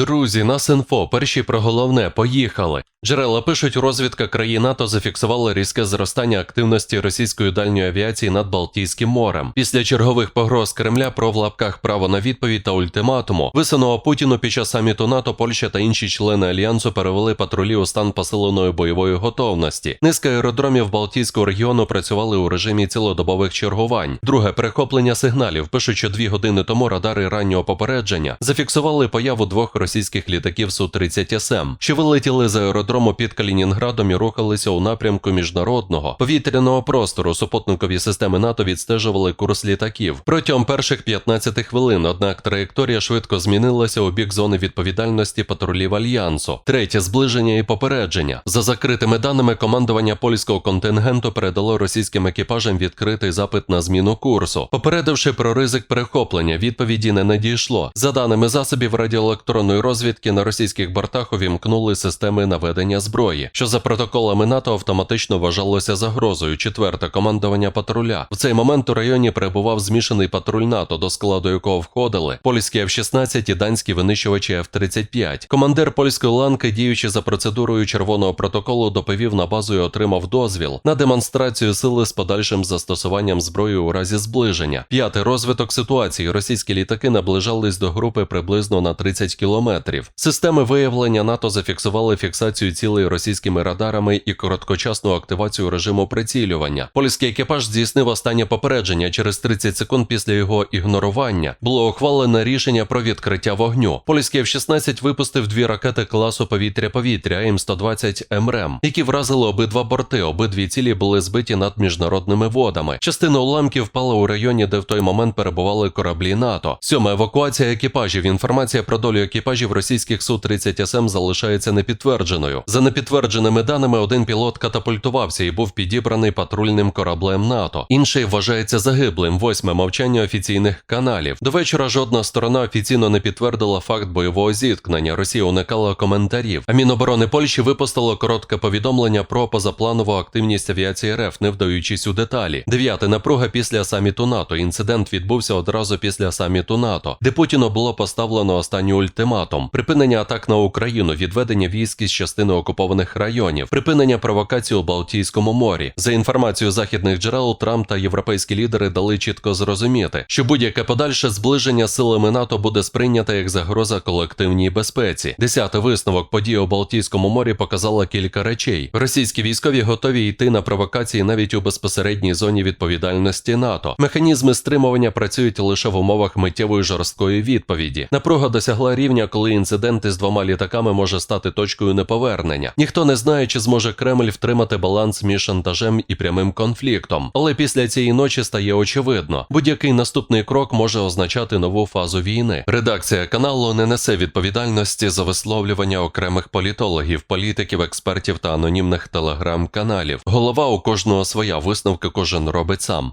Друзі, нас інфо, перші про головне, поїхали. Джерела пишуть, розвідка країн НАТО зафіксувала різке зростання активності російської дальньої авіації над Балтійським морем. Після чергових погроз Кремля про в лапках право на відповідь та ультиматуму, висуного Путіну під час саміту НАТО, Польща та інші члени альянсу перевели патрулі у стан посиленої бойової готовності. Низка аеродромів Балтійського регіону працювали у режимі цілодобових чергувань. Друге перехоплення сигналів пишуть, що дві години тому радари раннього попередження зафіксували появу двох російських літаків Су-30 СМ, що вилетіли з аеродрому під Калінінградом і рухалися у напрямку міжнародного повітряного простору. Супутникові системи НАТО відстежували курс літаків протягом перших 15 хвилин. Однак траєкторія швидко змінилася у бік зони відповідальності патрулів альянсу. Третє зближення і попередження. За закритими даними, командування польського контингенту передало російським екіпажам відкритий запит на зміну курсу, попередивши про ризик перехоплення. Відповіді не надійшло. За даними засобів радіоелектронної розвідки, на російських бортах увімкнули системи наведення зброї, що за протоколами НАТО автоматично вважалося загрозою. Четверте командування патруля. В цей момент у районі перебував змішаний патруль НАТО, до складу якого входили польські F-16 і данські винищувачі F-35. Командир польської ланки, діючи за процедурою червоного протоколу, доповів на базу і отримав дозвіл на демонстрацію сили з подальшим застосуванням зброї у разі зближення. П'ятий розвиток ситуації. Російські літаки наближались до групи приблизно на 30 кілометрів. Системи виявлення НАТО зафіксували фіксацію цілей російськими радарами і короткочасну активацію режиму прицілювання. Польський екіпаж здійснив останнє попередження. Через 30 секунд після його ігнорування було ухвалене рішення про відкриття вогню. Польський F-16 випустив дві ракети класу повітря-повітря М120 МРМ, які вразили обидва борти. Обидві цілі були збиті над міжнародними водами. Частина уламків впала у районі, де в той момент перебували кораблі НАТО. Сьома евакуація екіпажів. Інформація про долю екіпажів російських Су-30 СМ залишається непідтвердженою. За непідтвердженими даними, один пілот катапультувався і був підібраний патрульним кораблем НАТО. Інший вважається загиблим. Восьме мовчання офіційних каналів. До вечора жодна сторона офіційно не підтвердила факт бойового зіткнення. Росія уникала коментарів. А Міноборони Польщі випустило коротке повідомлення про позапланову активність авіації РФ, не вдаючись у деталі. Дев'яте напруга після саміту НАТО. Інцидент відбувся одразу після саміту НАТО, де Путіну було поставлено останній ультиматум: припинення атак на Україну, відведення військ із частини окупованих районів, припинення провокацій у Балтійському морі. За інформацією західних джерел, Трамп та європейські лідери дали чітко зрозуміти, що будь-яке подальше зближення силами НАТО буде сприйнято як загроза колективній безпеці. Десятий висновок подій у Балтійському морі показала кілька речей. Російські військові готові йти на провокації навіть у безпосередній зоні відповідальності НАТО. Механізми стримування працюють лише в умовах миттєвої жорсткої відповіді. Напруга досягла рівня, коли інцидент із двома літаками може стати точкою неповернення. Ніхто не знає, чи зможе Кремль втримати баланс між шантажем і прямим конфліктом. Але після цієї ночі стає очевидно, будь-який наступний крок може означати нову фазу війни. Редакція каналу не несе відповідальності за висловлювання окремих політологів, політиків, експертів та анонімних телеграм-каналів. Голова у кожного своя висновки кожен робить сам.